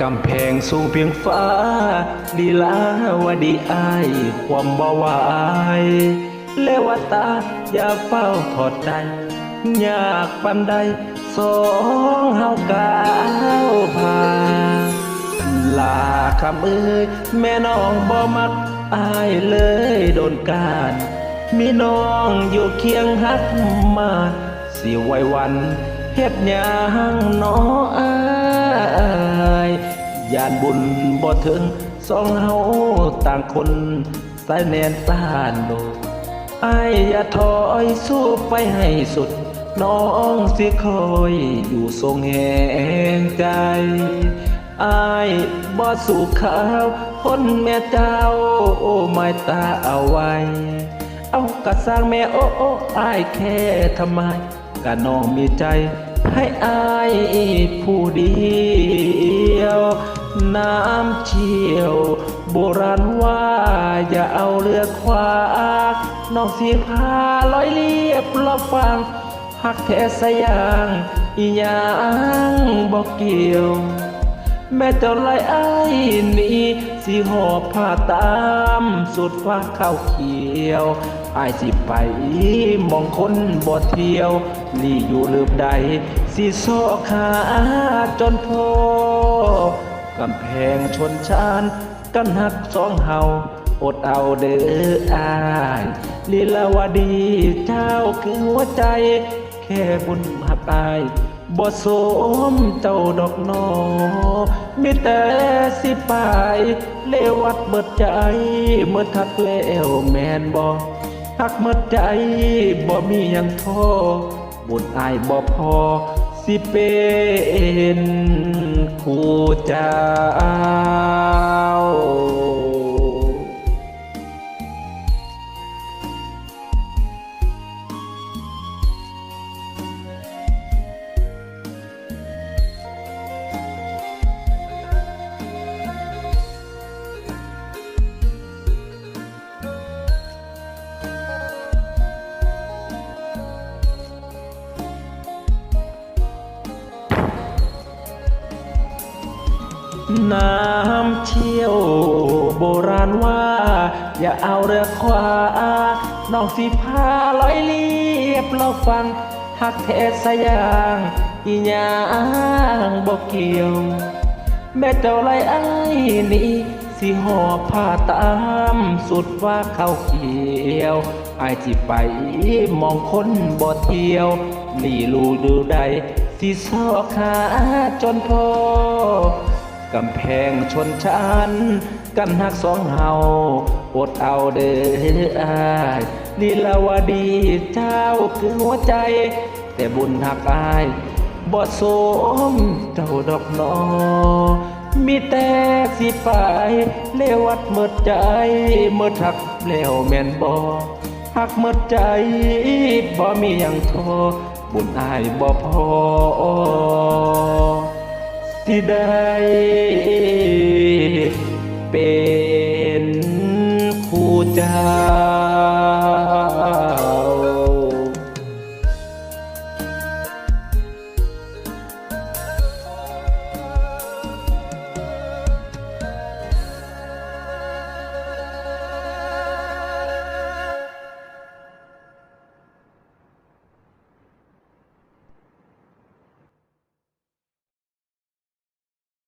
กำแพงสูงเพียงฟ้าลีลาวดีอายความบ่ไหวเลวตาอย่าเฝ้าถอดใจยากปันใดสองเฮากาวผ่านลาคำเอ้ยแม่น้องบ่มักอายเลยโดนการ มีน้องอยู่เคียงหักมา สิไว้วันเฮ็ดหยังน้ออายานบุญบ่ถึงสองเฮาต่างคนสายแนนตานโลกอายอย่าถอยสู้ไปให้สุด น้องสิคอยอยู่ทรงแห่งใจอายบ่สู่ขาวคนแม่เจ้า โอ้ไม่ตาเอาไว้ เอากระสร้างแม่โอ้โอ้อายแค่ทำไมกะน้องมีใจให้อายผู้เดียว น้ำเชี่ยว โบราณว่าอย่าเอาเรือควากน้องสีพาลอยเลียบรอบฟังหักแท้สยางอีหยังบอกเกี่ยว แม่เจ้าไล่ไอ้ายหนี่สิหอบผ้าตามสุดฟ้าข้าวเขียวไอ้ายสิไปมองคนบ่เที่ยวลี่อยู่ลืมใด สิโซอกหาจนพอ กำแพงชนชานกันหักสองเฮาอดเอาเด้ออายลีลาวดีเจ้าคือหัวใจ แค่บุญหักอายบ่สมเจ้าดอกนอมีแต่สิไปเลวัดเบิดใจ เมื่อทักแล้วแมนบ่หักเมื่อใจบ่มียังท้อบุญอายบ่พอ สิเป็นคู่เจ้ น้ำเชี่ยว โบราณว่า อย่าเอาเรือควาน้องสิพาลอยเลียบเราฟังหักแท้สยางอีหยังบอกเกี่ยว แม่เจ้าไล่ไอ้นี่สิหอบผ้าตามสุดว่าเขาเขียวไอ้ายที่ไปมองคนบ่เที่ยว นี่ลูดูใดสิซอกหาจนพอ กำแพงชนชั้นกันหักสองเฮาอดเอาเด้ออายลีลาวดีเจ้าคือหัวใจ แต่บุญหักอายบ่สมเจ้าดอกนอมีแต่สิไปเลวัดเมิดใจเมิดหักแล้วแม่นบ่หักเมิดใจบ่มีหยังทอบุญอายบ่พอ สิได้เป็นคู่ใจ